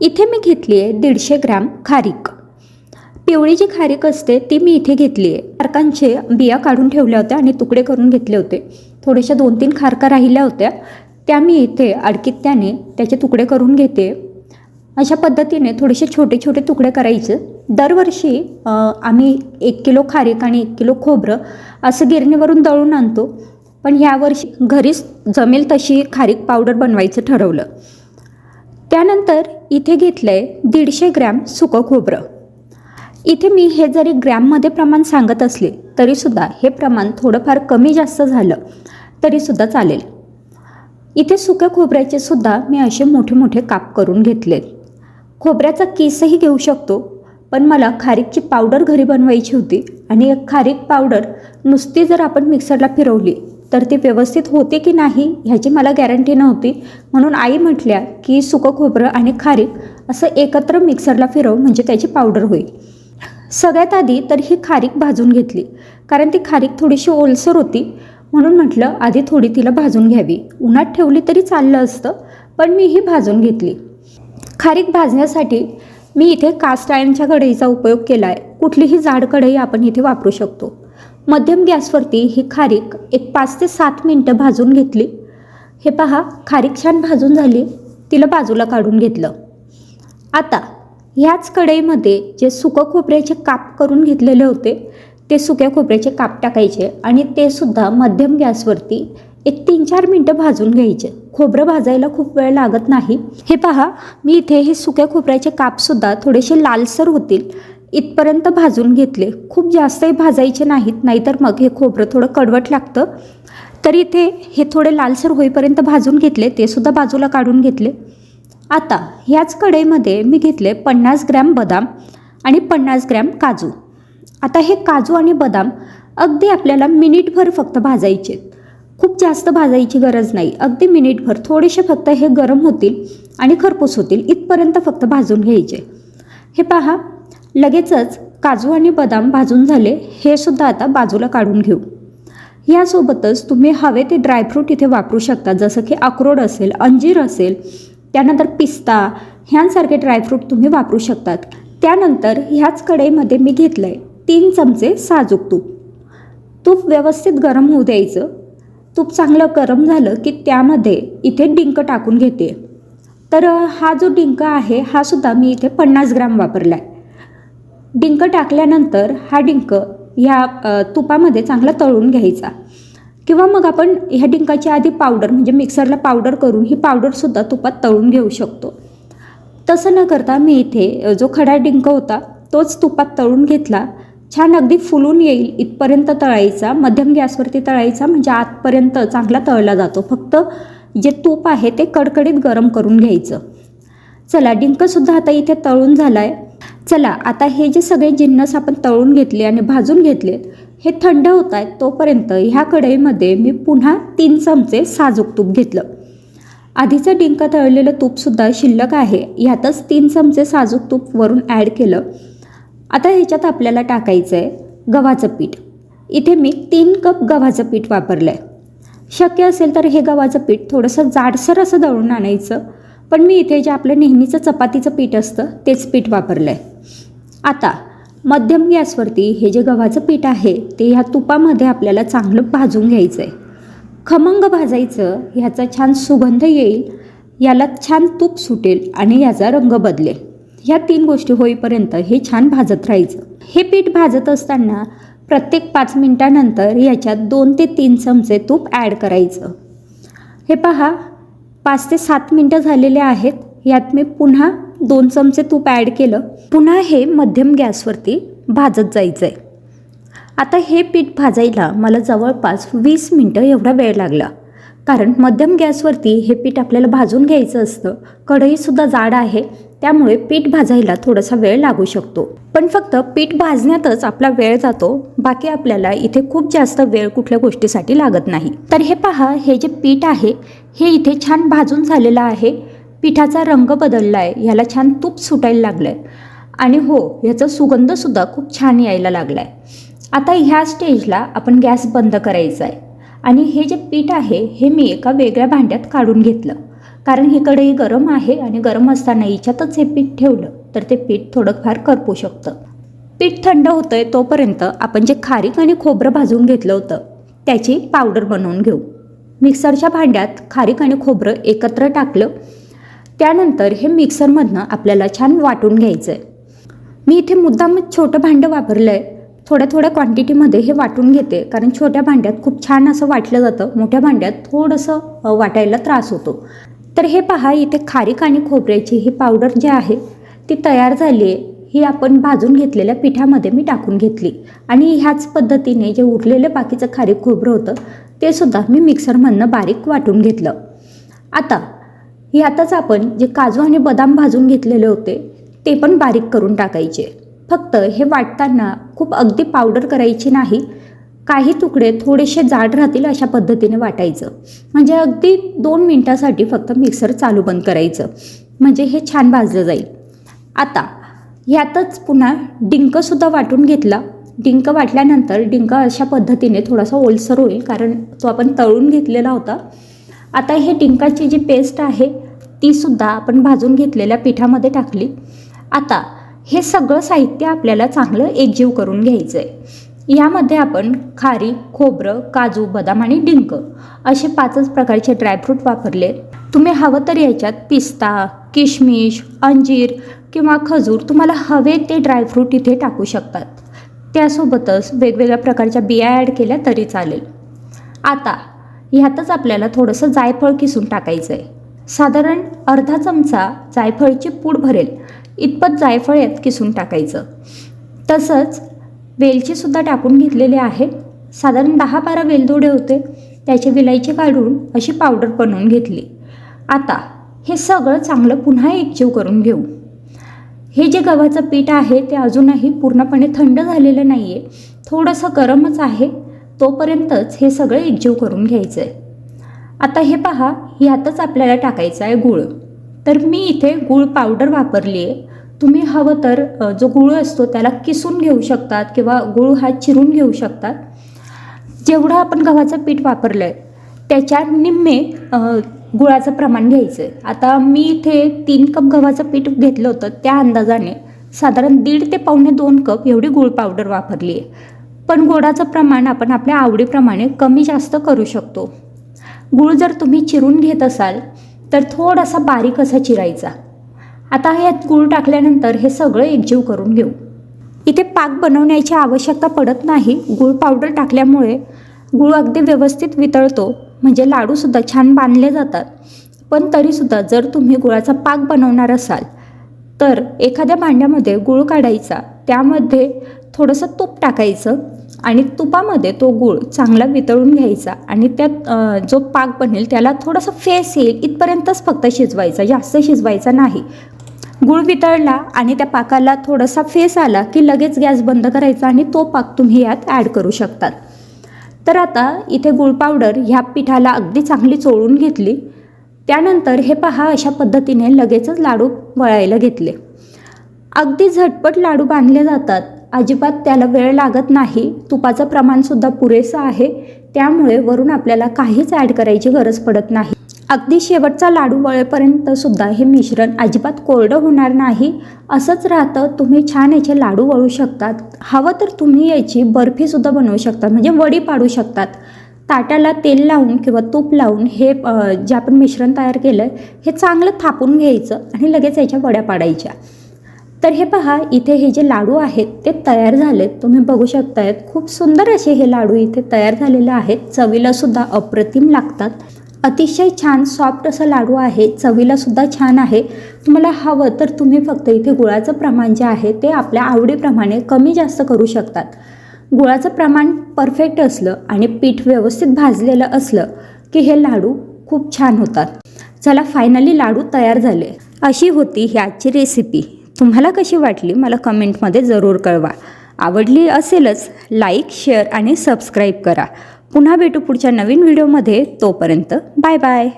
इथे मी घेतली आहे दीडशे ग्रॅम खारीक. पिवळी जी खारीक असते ती मी इथे घेतली आहे खारकांचे बिया काढून ठेवल्या होत्या आणि तुकडे करून घेतले होते. थोड्याशा दोन तीन खारका राहिल्या होत्या. त्या मी इथे अडकित्याने त्याचे तुकडे करून घेते. अशा पद्धतीने थोडेसे छोटे छोटे तुकडे करायचे. दरवर्षी आम्ही एक किलो खारीक आणि एक किलो खोबरं असं गिरणीवरून दळून आणतो. पण यावर्षी घरीच जमेल तशी खारीक पावडर बनवायचं ठरवलं. त्यानंतर इथे घेतलं आहे दीडशे ग्रॅम सुकं खोबरं. इथे मी हे जरी ग्रॅममध्ये प्रमाण सांगत असले तरीसुद्धा हे प्रमाण थोडंफार कमी जास्त झालं तरीसुद्धा चालेल. इथे सुक्या खोबऱ्याचे सुद्धा मी असे मोठे मोठे काप करून घेतले. खोबऱ्याचा केसही घेऊ शकतो पण मला खारीकची पावडर घरी बनवायची होती आणि एक खारीक पावडर नुसती जर आपण मिक्सरला फिरवली तर ती व्यवस्थित होते की नाही ह्याची मला गॅरंटी नव्हती. म्हणून आई म्हटल्या की सुकं खोबरं आणि खारीक असं एकत्र मिक्सरला फिरव म्हणजे त्याची पावडर होईल. सगळ्यात आधी तर ही खारीक भाजून घेतली कारण ती खारीक थोडीशी ओलसर होती. म्हणून म्हटलं आधी थोडी तिला भाजून घ्यावी. उन्हात ठेवली तरी चाललं असतं पण मी ही भाजून घेतली. खारीक भाजण्यासाठी मी इथे कास्ट आयनच्या कढईचा उपयोग केला आहे कुठलीही जाड कढई आपण इथे वापरू शकतो. मध्यम गॅसवरती ही खारीक एक पाच ते सात मिनटं भाजून घेतली. हे पहा खारीक छान भाजून झाली. तिला बाजूला काढून घेतलं. आता ह्याच कढईमध्ये जे सुकं खोबऱ्याचे काप करून घेतलेले होते ते सुक्या खोबऱ्याचे काप टाकायचे आणि ते सुद्धा मध्यम गॅसवरती एक तीन चार मिनटं भाजून घ्यायचे. खोबरं भाजायला खूप वेळ लागत नाही. हे पहा मी इथे हे सुक्या खोबऱ्याचे कापसुद्धा थोडेसे लालसर होतील. इथपर्यंत भाजून घेतले. खूप जास्तही भाजायचे नाहीत नाहीतर मग हे खोबरं थोडं कडवट लागतं. तर इथे हे थोडे लालसर होईपर्यंत भाजून घेतले ते सुद्धा बाजूला काढून घेतले. आता ह्याच कढईमध्ये मी घेतले पन्नास ग्रॅम बदाम आणि पन्नास ग्रॅम काजू. आता हे काजू आणि बदाम अगदी आपल्याला मिनिटभर फक्त भाजायचे. खूप जास्त भाजायची गरज नाही. अगदी मिनिटभर. थोडेसे फक्त हे गरम होतील आणि खरपूस होतील. इथपर्यंत फक्त भाजून घ्यायचे. हे पहा लगेचच काजू आणि बदाम भाजून झाले हे सुद्धा आता बाजूला काढून घेऊ. यासोबतच तुम्ही हवे ते ड्रायफ्रूट इथे वापरू शकता जसं की अक्रोड असेल अंजीर असेल त्यानंतर पिस्ता ह्यांसारखे ड्रायफ्रूट तुम्ही वापरू शकतात. त्यानंतर ह्याच कढईमध्ये मी घेतलं आहे तीन चमचे साजूक तूप. तूप व्यवस्थित गरम होऊ द्यायचं. तूप चांगलं गरम झालं की त्यामध्ये इथे डिंक टाकून घेते. तर हा जो डिंक आहे हा सुद्धा मी इथे पन्नास ग्राम वापरला आहे डिंक टाकल्यानंतर हा डिंक ह्या तुपामध्ये चांगला तळून घ्यायचा. किंवा मग आपण ह्या डिंकाची आधी पावडर म्हणजे मिक्सरला पावडर करून ही पावडरसुद्धा तुपात तळून घेऊ शकतो. तसं न करता मी इथे जो खडा डिंक होता तोच तुपात तळून घेतला. छान अगदी फुलून येईल इथपर्यंत तळायचा. मध्यम गॅसवरती तळायचा म्हणजे आतपर्यंत चांगला तळला जातो. फक्त जे तूप आहे ते कडकडीत गरम करून घ्यायचं. चला डिंकसुद्धा आता इथे तळून झाला आहे चला आता हे जे सगळे जिन्नस आपण तळून घेतले आणि भाजून घेतले हे थंड होत आहेत तोपर्यंत ह्या कढईमध्ये मी पुन्हा तीन चमचे साजूक तूप घेतलं. आधीचं डिंक तळलेलं तूपसुद्धा शिल्लक आहे ह्यातच तीन चमचे साजूक तूप वरून ॲड केलं. आता ह्याच्यात आपल्याला टाकायचं आहे गव्हाचं पीठ. इथे मी तीन कप गव्हाचं पीठ वापरलं आहे शक्य असेल तर हे गव्हाचं पीठ थोडंसं जाडसर असं दळून आणायचं पण मी इथे जे आपलं नेहमीचं चपातीचं पीठ असतं तेच पीठ वापरलं आहे आता मध्यम गॅसवरती हे जे गव्हाचं पीठ आहे ते ह्या तुपामध्ये आपल्याला चांगलं भाजून घ्यायचं आहे खमंग भाजायचं ह्याचा छान सुगंध येईल याला छान तूप सुटेल आणि याचा रंग बदलेल. ह्या तीन गोष्टी होईपर्यंत हे छान भाजत राहायचं. हे पीठ भाजत असताना प्रत्येक पाच मिनटानंतर याच्यात दोन ते तीन चमचे तूप ॲड करायचं. हे पहा पाच ते सात मिनटं झालेले आहेत यात मी पुन्हा दोन चमचे तूप ॲड केलं. पुन्हा हे मध्यम गॅसवरती भाजत जायचं आहे आता हे पीठ भाजायला मला जवळपास वीस मिनटं एवढा वेळ लागला. कारण मध्यम गॅसवरती हे पीठ आपल्याला भाजून घ्यायचं असतं. कढईसुद्धा जाड आहे त्यामुळे पीठ भाजायला थोडासा वेळ लागू शकतो. पण फक्त पीठ भाजण्यातच आपला वेळ जातो. बाकी आपल्याला इथे खूप जास्त वेळ कुठल्या गोष्टीसाठी लागत नाही. तर हे पहा हे जे पीठ आहे हे इथे छान भाजून झालेलं आहे. पिठाचा रंग बदलला आहे ह्याला छान तूप सुटायला लागलं आहे आणि हो ह्याचा सुगंधसुद्धा खूप छान यायला लागला आहे आता ह्या स्टेजला आपण गॅस बंद करायचा आहे आणि हे जे पीठ आहे हे मी एका वेगळ्या भांड्यात काढून घेतलं. कारण हे कढई गरम आहे आणि गरम असताना हिच्यातच हे पीठ ठेवलं तर ते पीठ थोडंफार करपू शकतं. पीठ थंड होतं आहे तोपर्यंत आपण जे खारीक आणि खोबरं भाजून घेतलं होतं त्याची पावडर बनवून घेऊ. मिक्सरच्या भांड्यात खारीक आणि खोबरं एकत्र टाकलं त्यानंतर हे मिक्सरमधनं आपल्याला छान वाटून घ्यायचं आहे. मी इथे मुद्दामच छोटं भांडं वापरलं आहे थोड्या थोड्या क्वांटिटीमध्ये हे वाटून घेते. कारण छोट्या भांड्यात खूप छान असं वाटलं जातं. मोठ्या भांड्यात थोडंसं वाटायला त्रास होतो. तर हे पहा इथे खारीक आणि खोबऱ्याची ही पावडर जी आहे ती तयार झाली आहे ही आपण भाजून घेतलेल्या पिठामध्ये मी टाकून घेतली. आणि ह्याच पद्धतीने जे उरलेलं बाकीचं खारीक खोबरं होतं ते सुद्धा मी मिक्सरमधनं बारीक वाटून घेतलं. आता ह्यातच आपण जे काजू आणि बदाम भाजून घेतलेले होते ते पण बारीक करून टाकायचे. फक्त हे वाटताना खूप अगदी पावडर करायची नाही काही तुकडे थोडेसे जाड राहतील अशा पद्धतीने वाटायचं. म्हणजे अगदी दोन मिनटासाठी फक्त मिक्सर चालू बंद करायचं. म्हणजे हे छान भाजलं जाईल. आता ह्यातच पुन्हा डिंकसुद्धा वाटून घेतला. डिंक वाटल्यानंतर डिंक अशा पद्धतीने थोडासा ओलसर होईल कारण तो आपण तळून घेतलेला होता. आता हे डिंकाची जी पेस्ट आहे तीसुद्धा आपण भाजून घेतलेल्या पिठामध्ये टाकली. आता हे सगळं साहित्य आपल्याला चांगलं एकजीव करून घ्यायचं आहे यामध्ये आपण खारी खोबरं काजू बदाम आणि डिंक असे पाचच प्रकारचे ड्रायफ्रूट वापरले. तुम्ही हवं तर याच्यात पिस्ता किशमिश अंजीर किंवा खजूर तुम्हाला हवे ते ड्रायफ्रूट इथे टाकू शकतात. त्यासोबतच वेगवेगळ्या प्रकारच्या बिया ॲड केल्या तरी चालेल. आता ह्यातच आपल्याला थोडंसं जायफळ किसून टाकायचं आहे साधारण अर्धा चमचा जायफळची पूड भरेल. इतपत जायफळ यात किसून टाकायचं. तसंच वेलचीसुद्धा टाकून घेतलेले आहे. साधारण दहा बारा वेलदोडे होते. त्याची विलायची काढून अशी पावडर बनवून घेतली. आता हे सगळं चांगलं पुन्हा एकजीव करून घेऊ. हे जे गव्हाचं पीठ आहे ते अजूनही पूर्णपणे थंड झालेलं नाही आहे थोडंसं गरमच आहे. तोपर्यंतच हे सगळं एकजीव करून घ्यायचं आहे आता हे पहा ह्यातच आपल्याला टाकायचं आहे गूळ. तर मी इथे गूळ पावडर वापरली आहे. तुम्ही हवं तर जो गूळ असतो त्याला किसून घेऊ शकतात किंवा गूळ हा चिरून घेऊ शकतात. जेवढं आपण गव्हाचं पीठ वापरलं आहे त्याच्या निम्मे गुळाचं प्रमाण घ्यायचं आहे आता मी इथे तीन कप गव्हाचं पीठ घेतलं होतं त्या अंदाजाने साधारण दीड ते पावणे दोन कप एवढी गुळ पावडर वापरली आहे. पण गोडाचं प्रमाण आपण आपल्या आवडीप्रमाणे कमी जास्त करू शकतो. गूळ जर तुम्ही चिरून घेत असाल तर थोडासा बारीक असा चिरायचा. आता ह्यात गूळ टाकल्यानंतर हे सगळं एकजीव करून घेऊ. इथे पाक बनवण्याची आवश्यकता पडत नाही. गूळ पावडर टाकल्यामुळे गूळ अगदी व्यवस्थित वितळतो म्हणजे लाडूसुद्धा छान बांधले जातात. पण तरीसुद्धा जर तुम्ही गुळाचा पाक बनवणार असाल तर एखाद्या भांड्यामध्ये गूळ काढायचा त्यामध्ये थोडंसं तूप टाकायचं आणि तुपामध्ये तो गूळ चांगला वितळून घ्यायचा आणि त्यात जो पाक बनेल त्याला थोडंसं फेस येईल इथपर्यंतच फक्त शिजवायचा जास्त शिजवायचा नाही. गूळ वितळला आणि त्या पाकाला थोडासा फेस आला की लगेच गॅस बंद करायचा आणि तो पाक तुम्ही यात ॲड करू शकतात. तर आता इथे गूळ पावडर ह्या पिठाला अगदी चांगली चोळून घेतली. त्यानंतर हे पहा अशा पद्धतीने लगेचच लाडू वळायला घेतले. अगदी झटपट लाडू बांधले जातात. अजिबात त्याला वेळ लागत नाही. तुपाचं प्रमाणसुद्धा पुरेसं आहे. त्यामुळे वरून आपल्याला काहीच ॲड करायची गरज पडत नाही. अगदी शेवटचा लाडू वळेपर्यंत सुद्धा हे मिश्रण अजिबात कोरडं होणार नाही. असंच राहतं तुम्ही छान याचे लाडू वळू शकतात. हवं तर तुम्ही याची बर्फीसुद्धा बनवू शकतात म्हणजे वडी पाडू शकतात. ताटाला तेल लावून किंवा तूप लावून हे जे आपण मिश्रण तयार केलं आहे हे चांगलं थापून घ्यायचं आणि लगेच याच्या वड्या पाडायच्या. तर हे पहा इथे हे जे लाडू आहेत ते तयार झालेत. तुम्ही बघू शकतायत खूप सुंदर असे हे लाडू इथे तयार झालेले आहेत. चवीला सुद्धा अप्रतिम लागतात. अतिशय छान सॉफ्ट असं लाडू आहे. चवीला सुद्धा छान आहे. तुम्हाला हवं तर तुम्ही फक्त इथे गुळाचं प्रमाण जे आहे ते आपल्या आवडीप्रमाणे कमी जास्त करू शकतात. गुळाचं प्रमाण परफेक्ट असलं आणि पीठ व्यवस्थित भाजलेलं असलं की हे लाडू खूप छान होतात. चला फायनली लाडू तयार झाले. अशी होती ही आजची रेसिपी तुम्हाला कशी वाटली मला कमेंटमध्ये जरूर कळवा. आवडली असेलच लाईक शेअर आणि सबस्क्राईब करा. पुन्हा भेटू पुढच्या नवीन व्हिडिओमध्ये तोपर्यंत बाय बाय